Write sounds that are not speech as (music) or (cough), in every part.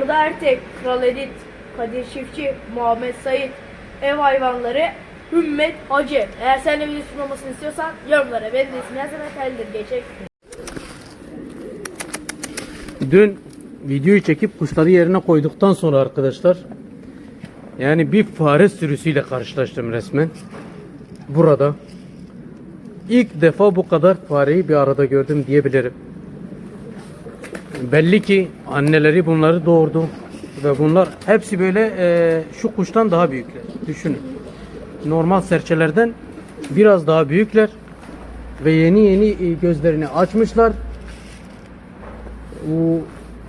Arda Ertek, Kral Edit, Kadir Çiftçi, Muhammed Sait, Ev Hayvanları, Hümmet Hacı. Eğer sen de video sunulmasını istiyorsan yorumlara benim de ismim yazın yeterlidir. Geçek. Dün videoyu çekip kuşları yerine koyduktan sonra arkadaşlar yani bir fare sürüsüyle karşılaştım resmen. Burada ilk defa bu kadar fareyi bir arada gördüm diyebilirim. Belli ki anneleri bunları doğurdu ve bunlar hepsi böyle e, şu kuştan daha büyükler. Düşünün. Normal serçelerden biraz daha büyükler ve yeni yeni e, gözlerini açmışlar. O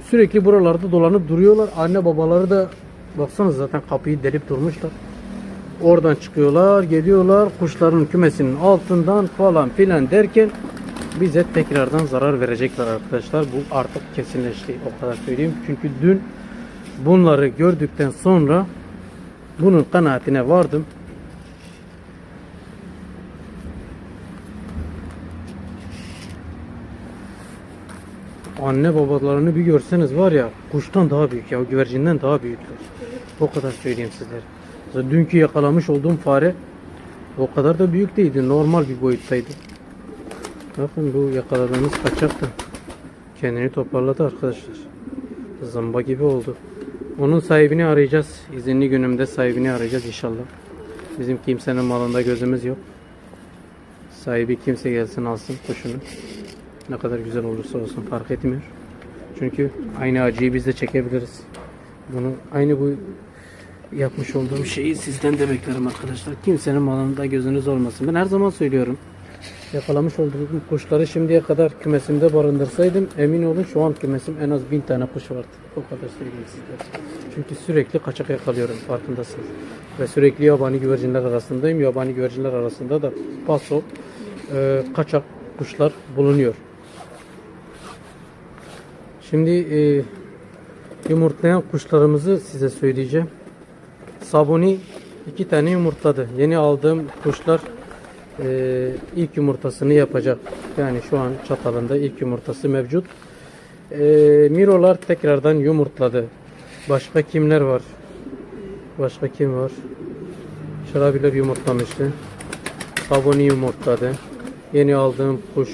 sürekli buralarda dolanıp duruyorlar. Anne babaları da baksanız zaten kapıyı delip durmuşlar. Oradan çıkıyorlar, geliyorlar kuşların kümesinin altından falan filan derken bize tekrardan zarar verecekler arkadaşlar. Bu artık kesinleşti. O kadar söyleyeyim. Çünkü dün bunları gördükten sonra bunun kanaatine vardım. Anne babalarını bir görseniz var ya kuştan daha büyük ya güvercinden daha büyükler. O kadar söyleyeyim sizlere. Mesela dünkü yakalamış olduğum fare o kadar da büyük değildi. Normal bir boyuttaydı. Bakın bu yakaladığımız kaçak da kendini toparladı arkadaşlar. Zamba gibi oldu. Onun sahibini arayacağız. İzinli günümde sahibini arayacağız inşallah. Bizim kimsenin malında gözümüz yok. Sahibi kimse gelsin alsın kuşunu. Ne kadar güzel olursa olsun fark etmiyor. Çünkü aynı acıyı biz de çekebiliriz. Bunu aynı bu yapmış olduğum şeyi sizden de beklerim arkadaşlar. Kimsenin malında gözünüz olmasın. Ben her zaman söylüyorum. Yakalamış olduğum kuşları şimdiye kadar kümesimde barındırsaydım emin olun şu an kümesim en az bin tane kuş vardı. O kadar söyleyeyim sizlere. Çünkü sürekli kaçak yakalıyorum farkındasınız. Ve sürekli yabani güvercinler arasındayım. Yabani güvercinler arasında da paso, e, kaçak kuşlar bulunuyor. Şimdi e, yumurtlayan kuşlarımızı size söyleyeceğim. Sabuni iki tane yumurtladı. Yeni aldığım kuşlar e, ilk yumurtasını yapacak. Yani şu an çatalında ilk yumurtası mevcut. E, Mirolar tekrardan yumurtladı. Başka kimler var? Başka kim var? Şarabiler yumurtlamıştı. Sabuni yumurtladı. Yeni aldığım kuş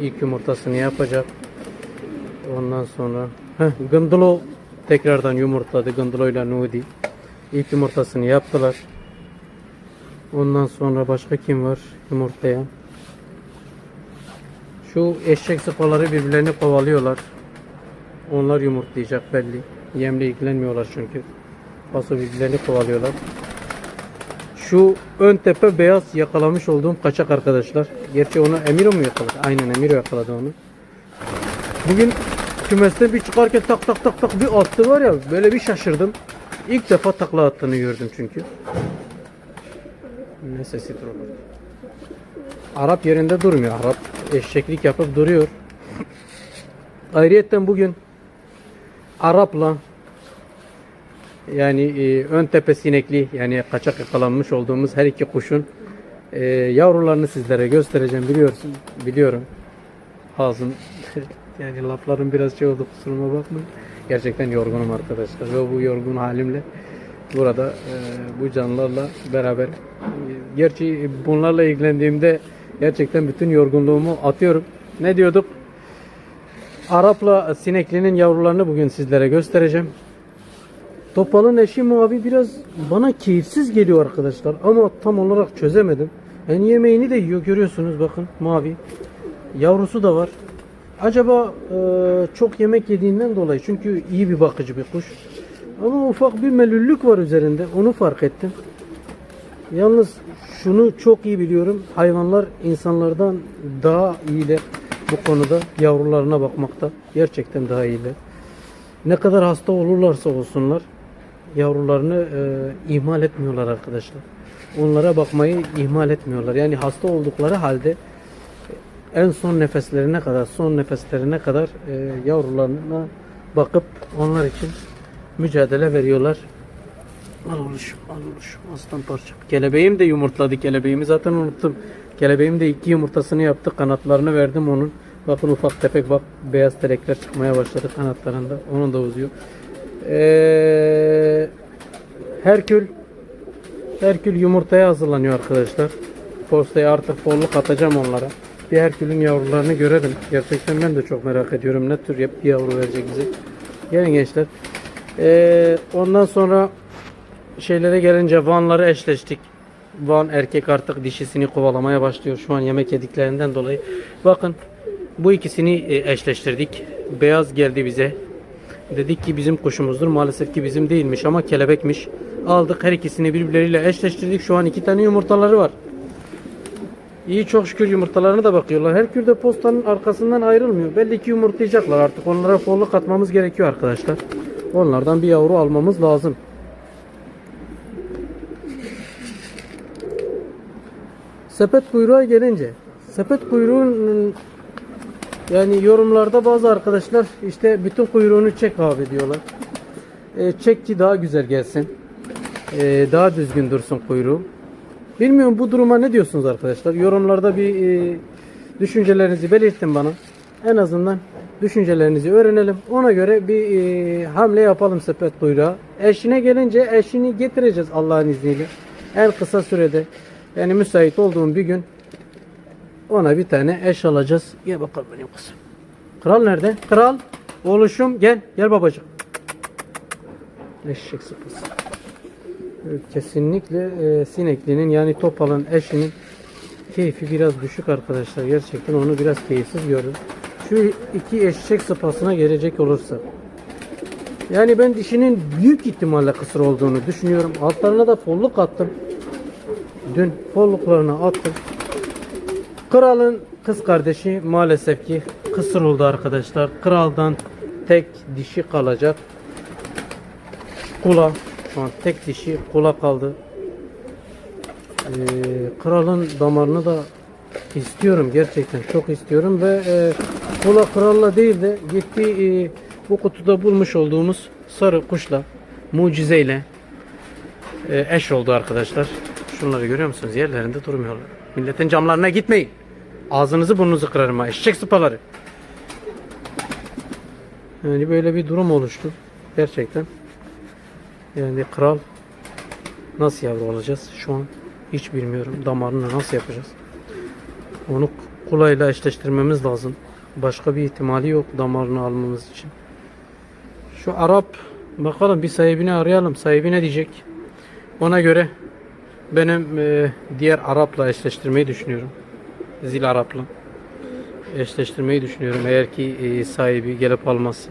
ilk yumurtasını yapacak. Ondan sonra heh, Gındılo tekrardan yumurtladı. Gındılo ile Nudi. İlk yumurtasını yaptılar. Ondan sonra başka kim var yumurtlayan? Şu eşek sıpaları birbirlerini kovalıyorlar. Onlar yumurtlayacak belli. Yemle ilgilenmiyorlar çünkü. Paso birbirlerini kovalıyorlar. Şu ön tepe beyaz yakalamış olduğum kaçak arkadaşlar. Gerçi onu Emiro mu yakaladı? Aynen Emiro yakaladı onu. Bugün kümesten bir çıkarken tak tak tak tak bir attı var ya böyle bir şaşırdım. İlk defa takla attığını gördüm çünkü. Ne sesidir o? Arap yerinde durmuyor. Arap eşeklik yapıp duruyor. Ayrıyetten bugün Arap'la yani e, ön tepe sinekli yani kaçak yakalanmış olduğumuz her iki kuşun e, yavrularını sizlere göstereceğim biliyorsun biliyorum ağzım (laughs) yani laflarım biraz şey oldu kusuruma bakmayın gerçekten yorgunum arkadaşlar ve bu yorgun halimle burada e, bu canlılarla beraber gerçi bunlarla ilgilendiğimde gerçekten bütün yorgunluğumu atıyorum ne diyorduk Arap'la sineklinin yavrularını bugün sizlere göstereceğim Topalın eşi mavi biraz bana keyifsiz geliyor arkadaşlar ama tam olarak çözemedim. Yani yemeğini de yiyor görüyorsunuz bakın mavi. Yavrusu da var. Acaba e, çok yemek yediğinden dolayı çünkü iyi bir bakıcı bir kuş. Ama ufak bir melüllük var üzerinde onu fark ettim. Yalnız şunu çok iyi biliyorum. Hayvanlar insanlardan daha iyiler bu konuda yavrularına bakmakta. Gerçekten daha iyiler. Ne kadar hasta olurlarsa olsunlar yavrularını e, ihmal etmiyorlar arkadaşlar. Onlara bakmayı ihmal etmiyorlar. Yani hasta oldukları halde en son nefeslerine kadar, son nefeslerine kadar e, yavrularına bakıp onlar için mücadele veriyorlar. Al oluşum, al oluşum, aslan parça. Kelebeğim de yumurtladı. Kelebeğimi zaten unuttum. Kelebeğim de iki yumurtasını yaptı. Kanatlarını verdim onun. Bakın ufak tefek bak beyaz telekler çıkmaya başladı kanatlarında. Onun da uzuyor. Ee, Herkül Herkül yumurtaya hazırlanıyor arkadaşlar. Postaya artık bolluk atacağım onlara. Bir Herkül'ün yavrularını görelim. Gerçekten ben de çok merak ediyorum. Ne tür bir yavru verecek bize. Gelin gençler. Ee, ondan sonra şeylere gelince Van'ları eşleştik. Van erkek artık dişisini kovalamaya başlıyor şu an yemek yediklerinden dolayı. Bakın bu ikisini e, eşleştirdik. Beyaz geldi bize. Dedik ki bizim kuşumuzdur. Maalesef ki bizim değilmiş ama kelebekmiş. Aldık her ikisini birbirleriyle eşleştirdik. Şu an iki tane yumurtaları var. İyi çok şükür yumurtalarına da bakıyorlar. Her kürde postanın arkasından ayrılmıyor. Belli ki yumurtlayacaklar artık. Onlara folluk atmamız gerekiyor arkadaşlar. Onlardan bir yavru almamız lazım. Sepet kuyruğa gelince sepet kuyruğun yani yorumlarda bazı arkadaşlar işte bütün kuyruğunu çek abi diyorlar. E, çek ki daha güzel gelsin. E, daha düzgün dursun kuyruğu. Bilmiyorum bu duruma ne diyorsunuz arkadaşlar? Yorumlarda bir e, düşüncelerinizi belirtin bana. En azından düşüncelerinizi öğrenelim. Ona göre bir e, hamle yapalım sepet kuyruğa. Eşine gelince eşini getireceğiz Allah'ın izniyle. En kısa sürede yani müsait olduğum bir gün ona bir tane eş alacağız. Gel bakalım benim kızım. Kral nerede? Kral. Oğluşum gel. Gel babacığım. Eşek sıpası. Kesinlikle e, sineklinin yani topalın eşinin keyfi biraz düşük arkadaşlar. Gerçekten onu biraz keyifsiz gördüm. Şu iki eşek sıpasına gelecek olursa. Yani ben dişinin büyük ihtimalle kısır olduğunu düşünüyorum. Altlarına da folluk attım. Dün folluklarına attım. Kralın kız kardeşi maalesef ki kısır oldu arkadaşlar. Kraldan tek dişi kalacak. Kula. Şu an tek dişi kula kaldı. Ee, kralın damarını da istiyorum gerçekten çok istiyorum ve e, kula kralla değil de gitti e, bu kutuda bulmuş olduğumuz sarı kuşla mucizeyle e, eş oldu arkadaşlar. Şunları görüyor musunuz? Yerlerinde durmuyorlar. Milletin camlarına gitmeyin. Ağzınızı burnunuzu kırarım ha. Eşek sıpaları. Yani böyle bir durum oluştu. Gerçekten. Yani kral nasıl yavru alacağız şu an hiç bilmiyorum. Damarını nasıl yapacağız? Onu kulayla eşleştirmemiz lazım. Başka bir ihtimali yok damarını almamız için. Şu Arap bakalım bir sahibini arayalım. Sahibi ne diyecek? Ona göre benim e, diğer Arap'la eşleştirmeyi düşünüyorum. Zil Arap'la eşleştirmeyi düşünüyorum. Eğer ki e, sahibi gelip almazsa.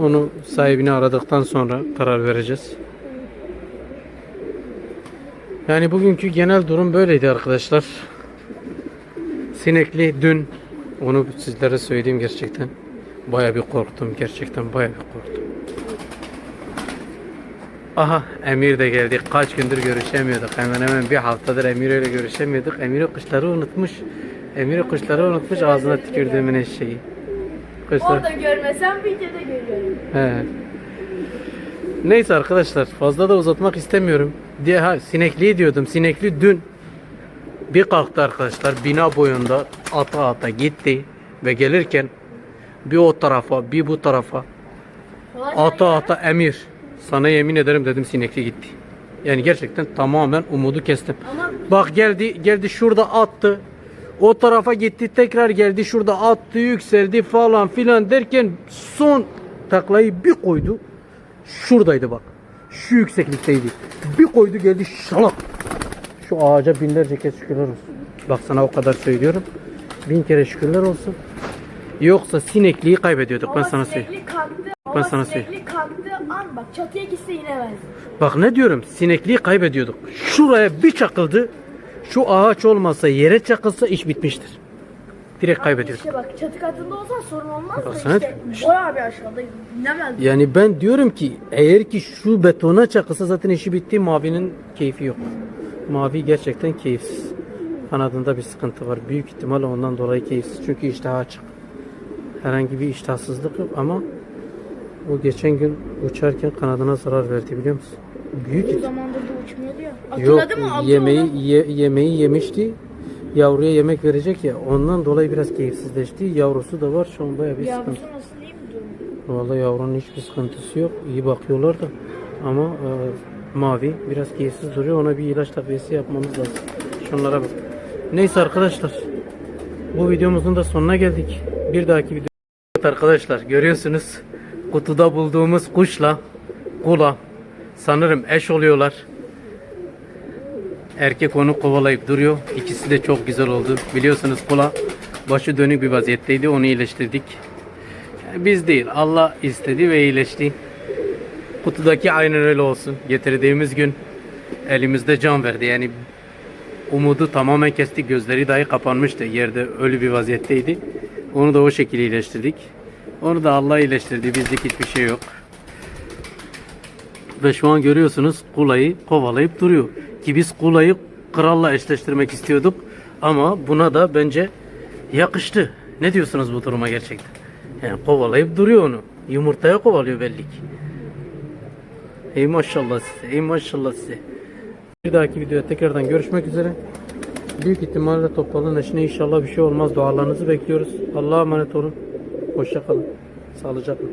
Onu sahibini aradıktan sonra karar vereceğiz. Yani bugünkü genel durum böyleydi arkadaşlar. Sinekli dün onu sizlere söyleyeyim gerçekten. Baya bir korktum gerçekten baya bir korktum. Aha Emir de geldi. Kaç gündür görüşemiyorduk. Hemen hemen bir haftadır Emir ile görüşemiyorduk. Emir kuşları unutmuş. Emir kuşları unutmuş ağzına tükürdüğümün eşeği. Kuşlar. Orada görmesem videoda görüyorum. He. Neyse arkadaşlar fazla da uzatmak istemiyorum. Diye ha sinekliği diyordum. Sinekli dün bir kalktı arkadaşlar bina boyunda ata ata gitti ve gelirken bir o tarafa bir bu tarafa ata ata emir sana yemin ederim dedim sinekli gitti. Yani gerçekten tamamen umudu kestim. Ama Bak geldi geldi şurada attı. O tarafa gitti tekrar geldi şurada attı yükseldi falan filan derken son taklayı bir koydu. Şuradaydı bak. Şu yükseklikteydi. Bir koydu geldi şalak. Şu ağaca binlerce kez şükürler olsun. Bak sana o kadar söylüyorum. Bin kere şükürler olsun. Yoksa sinekliği kaybediyorduk ben sana söyleyeyim. kalktı. Ben sana sinekli kalktığı an bak çatıya gitse inemez. Bak ne diyorum sinekliği kaybediyorduk. Şuraya bir çakıldı. Şu ağaç olmasa yere çakılsa iş bitmiştir. Direkt kaybediyorduk. İşte bak çatı katında olsa sorun olmaz da Baksana, işte işte- bayağı bir aşağıda inemez. Yani ben diyorum ki eğer ki şu betona çakılsa zaten işi bitti mavinin keyfi yok. Mavi gerçekten keyifsiz. Kanadında bir sıkıntı var. Büyük ihtimal ondan dolayı keyifsiz. Çünkü iştahı açık. Herhangi bir iştahsızlık yok ama o geçen gün uçarken kanadına zarar verdi biliyor musun? Büyük ihtimal. zamandır da uçmuyordu ya. Yok Hatırladı mı? Altı yemeği ye- yemeği yemişti. Yavruya yemek verecek ya ondan dolayı biraz keyifsizleşti. Yavrusu da var şu an bayağı bir sıkıntı. Yavrusu nasıl iyi mi durum? Vallahi yavrunun hiçbir sıkıntısı yok. İyi bakıyorlar da. Ama e, mavi biraz keyifsiz duruyor. Ona bir ilaç takviyesi yapmamız lazım. Şunlara bak. Neyse arkadaşlar. Bu videomuzun da sonuna geldik. Bir dahaki video. Evet arkadaşlar görüyorsunuz. Kutuda bulduğumuz kuşla kula sanırım eş oluyorlar. Erkek onu kovalayıp duruyor. İkisi de çok güzel oldu. Biliyorsunuz kula başı dönük bir vaziyetteydi. Onu iyileştirdik. Biz değil. Allah istedi ve iyileşti. Kutudaki aynen öyle olsun. Getirdiğimiz gün elimizde can verdi. Yani umudu tamamen kestik. Gözleri dahi kapanmıştı. Yerde ölü bir vaziyetteydi. Onu da o şekilde iyileştirdik. Onu da Allah iyileştirdi. Bizlik hiçbir şey yok. Ve şu an görüyorsunuz kulayı kovalayıp duruyor. Ki biz kulayı kralla eşleştirmek istiyorduk. Ama buna da bence yakıştı. Ne diyorsunuz bu duruma gerçekten? Yani kovalayıp duruyor onu. Yumurtaya kovalıyor belli ki. Ey maşallah size. Ey maşallah size. Bir dahaki videoda tekrardan görüşmek üzere. Büyük ihtimalle topalın eşine inşallah bir şey olmaz. Dualarınızı bekliyoruz. Allah'a emanet olun. Hoşça kalın. Sağlıcakla.